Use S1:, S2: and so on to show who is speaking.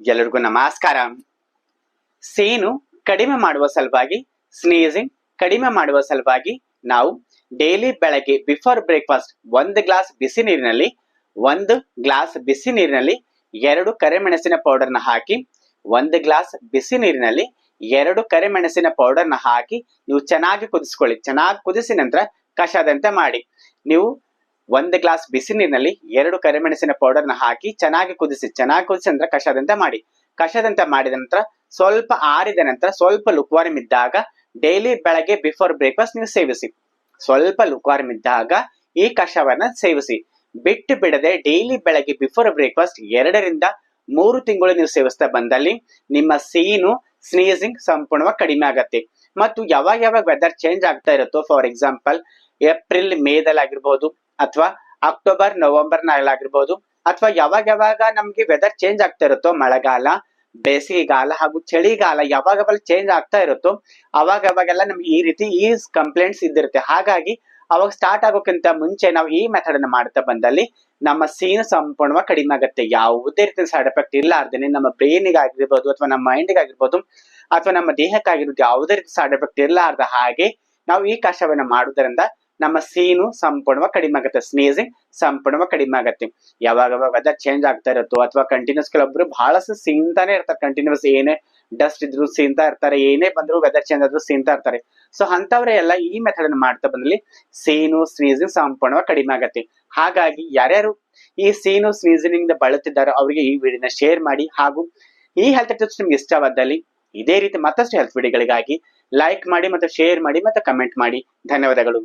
S1: ಎಲ್ಲರಿಗೂ ನಮಸ್ಕಾರ. ಸೇನು ಕಡಿಮೆ ಮಾಡುವ ಸಲುವಾಗಿ ಸ್ನೀಸಿಂಗ್ ಕಡಿಮೆ ಮಾಡುವ ಸಲುವಾಗಿ ನಾವು ಡೈಲಿ ಬೆಳಗ್ಗೆ ಬಿಫೋರ್ ಬ್ರೇಕ್ಫಾಸ್ಟ್ ಒಂದು ಗ್ಲಾಸ್ ಬಿಸಿ ನೀರಿನಲ್ಲಿ, ಒಂದು ಗ್ಲಾಸ್ ಬಿಸಿ ನೀರಿನಲ್ಲಿ ಎರಡು ಕರಿಮೆಣಸಿನ ಪೌಡರ್ನ ಹಾಕಿ, ಒಂದು ಗ್ಲಾಸ್ ಬಿಸಿ ನೀರಿನಲ್ಲಿ ಎರಡು ಕರಿಮೆಣಸಿನ ಪೌಡರ್ನ ಹಾಕಿ ನೀವು ಚೆನ್ನಾಗಿ ಕುದಿಸ್ಕೊಳ್ಳಿ. ಚೆನ್ನಾಗಿ ಕುದಿಸಿ ನಂತರ ಕಷಾದಂತೆ ಮಾಡಿ. ನೀವು ಒಂದು ಗ್ಲಾಸ್ ಬಿಸಿ ನೀರಿನಲ್ಲಿ ಎರಡು ಕರಿಮೆಣಸಿನ ಪೌಡರ್ನ ಹಾಕಿ ಚೆನ್ನಾಗಿ ಕುದಿಸಿ ಚೆನ್ನಾಗಿ ಕುದಿಸಿ ನಂತರ ಕಷದಂತೆ ಮಾಡಿ. ಕಷದಂತೆ ಮಾಡಿದ ನಂತರ ಸ್ವಲ್ಪ ಆರಿದ ನಂತರ ಸ್ವಲ್ಪ ಲುಕ್ವಾರ್ಮ್ ಇದ್ದಾಗ ಡೈಲಿ ಬೆಳಗ್ಗೆ ಬಿಫೋರ್ ಬ್ರೇಕ್ಫಾಸ್ಟ್ ನೀವು ಸೇವಿಸಿ. ಸ್ವಲ್ಪ ಲುಕ್ವಾರ್ಮ್ ಇದ್ದಾಗ ಈ ಕಷವನ್ನ ಸೇವಿಸಿ. ಬಿಟ್ಟು ಬಿಡದೆ ಡೈಲಿ ಬೆಳಗ್ಗೆ ಬಿಫೋರ್ ಬ್ರೇಕ್ಫಾಸ್ಟ್ ಎರಡರಿಂದ ಮೂರು ತಿಂಗಳು ನೀವು ಸೇವಿಸ್ತಾ ಬಂದಲ್ಲಿ ನಿಮ್ಮ ಸೀನು ಸ್ನೀಸಿಂಗ್ ಸಂಪೂರ್ಣವಾಗಿ ಕಡಿಮೆ ಆಗತ್ತೆ. ಮತ್ತು ಯಾವಾಗ ಯಾವಾಗ ವೆದರ್ ಚೇಂಜ್ ಆಗ್ತಾ ಇರುತ್ತೋ ಫಾರ್ ಎಕ್ಸಾಂಪಲ್ ಏಪ್ರಿಲ್ ಮೇದಲ್ಲಿ ಆಗಿರ್ಬೋದು ಅಥವಾ ಅಕ್ಟೋಬರ್, ನವೆಂಬರ್ ಆಗಿರ್ಬೋದು ಅಥವಾ ಯಾವಾಗ ಯಾವಾಗ ನಮ್ಗೆ ವೆದರ್ ಚೇಂಜ್ ಆಗ್ತಾ ಇರುತ್ತೋ, ಮಳೆಗಾಲ, ಬೇಸಿಗೆಗಾಲ ಹಾಗೂ ಚಳಿಗಾಲ ಯಾವಾಗ ಯಾವಾಗ ಚೇಂಜ್ ಆಗ್ತಾ ಇರುತ್ತೋ, ಅವಾಗ ಅವಾಗೆಲ್ಲ ನಮ್ಗೆ ಈ ರೀತಿ ಈ ಕಂಪ್ಲೇಂಟ್ಸ್ ಇದ್ದಿರುತ್ತೆ. ಹಾಗಾಗಿ ಅವಾಗ ಸ್ಟಾರ್ಟ್ ಆಗೋಕ್ಕಿಂತ ಮುಂಚೆ ನಾವು ಈ ಮೆಥಡ್ ಅನ್ನ ಮಾಡ್ತಾ ಬಂದಲ್ಲಿ ನಮ್ಮ ಸೀನ್ ಸಂಪೂರ್ಣವಾಗಿ ಕಡಿಮೆ ಆಗುತ್ತೆ. ಯಾವುದೇ ರೀತಿಯ ಸೈಡ್ ಎಫೆಕ್ಟ್ ಇರ್ಲಾರ್ದೇನೆ ನಮ್ಮ ಬ್ರೈನಿಗೆ ಆಗಿರ್ಬೋದು ಅಥವಾ ನಮ್ಮ ಮೈಂಡ್ಗೆ ಆಗಿರ್ಬೋದು ಅಥವಾ ನಮ್ಮ ದೇಹಕ್ಕಾಗಿರೋದು ಯಾವುದೇ ರೀತಿ ಸೈಡ್ ಎಫೆಕ್ಟ್ ಇರ್ಲಾರ್ದ ಹಾಗೆ ನಾವು ಈ ಕಷಾಯವನ್ನ ಮಾಡುವುದರಿಂದ ನಮ್ಮ ಸೀನು ಸಂಪೂರ್ಣವಾಗಿ ಕಡಿಮೆ ಆಗುತ್ತೆ ಸ್ನೇಜಿಂಗ್ ಸಂಪೂರ್ಣವಾಗಿ ಕಡಿಮೆ ಆಗತ್ತೆ ಯಾವಾಗ ವೆದರ್ ಚೇಂಜ್ ಆಗ್ತಾ ಇರುತ್ತೋ ಅಥವಾ ಕಂಟಿನ್ಯೂಸ್ ಕೆಲವೊಬ್ರು ಬಹಳಷ್ಟು ಸೀನ್ತಾನೆ ಇರ್ತಾರೆ ಕಂಟಿನ್ಯೂಸ್ ಏನೇ ಡಸ್ಟ್ ಇದ್ರು ಸೀನ್ತಾ ಇರ್ತಾರೆ, ಏನೇ ಬಂದ್ರು ವೆದರ್ ಚೇಂಜ್ ಆದ್ರೂ ಸೀನ್ತಾ ಇರ್ತಾರೆ. ಸೊ ಅಂತವ್ರೆ ಎಲ್ಲ ಈ ಮೆಥಡ್ ಅನ್ನು ಮಾಡ್ತಾ ಬಂದಲ್ಲಿ ಸೀನು ಸ್ನೇಜಿಂಗ್ ಸಂಪೂರ್ಣವಾಗಿ ಕಡಿಮೆ ಆಗತ್ತೆ ಹಾಗಾಗಿ ಯಾರ್ಯಾರು ಈ ಸೀನು ಸ್ನೇಜಿಂಗ್ ಇಂದ ಅವರಿಗೆ ಈ ವಿಡಿಯೋನ ಶೇರ್ ಮಾಡಿ ಹಾಗೂ ಈ ಹೆಲ್ತ್ ಟಿಪ್ಸ್ ನಿಮ್ಗೆ ಇಷ್ಟವಾದಲ್ಲಿ ಇದೇ ರೀತಿ ಮತ್ತಷ್ಟು ಹೆಲ್ತ್ ವಿಡಿಯೋಗಳಿಗಾಗಿ ಲೈಕ್ ಮಾಡಿ ಮತ್ತು ಶೇರ್ ಮಾಡಿ ಮತ್ತು ಕಮೆಂಟ್ ಮಾಡಿ. ಧನ್ಯವಾದಗಳು.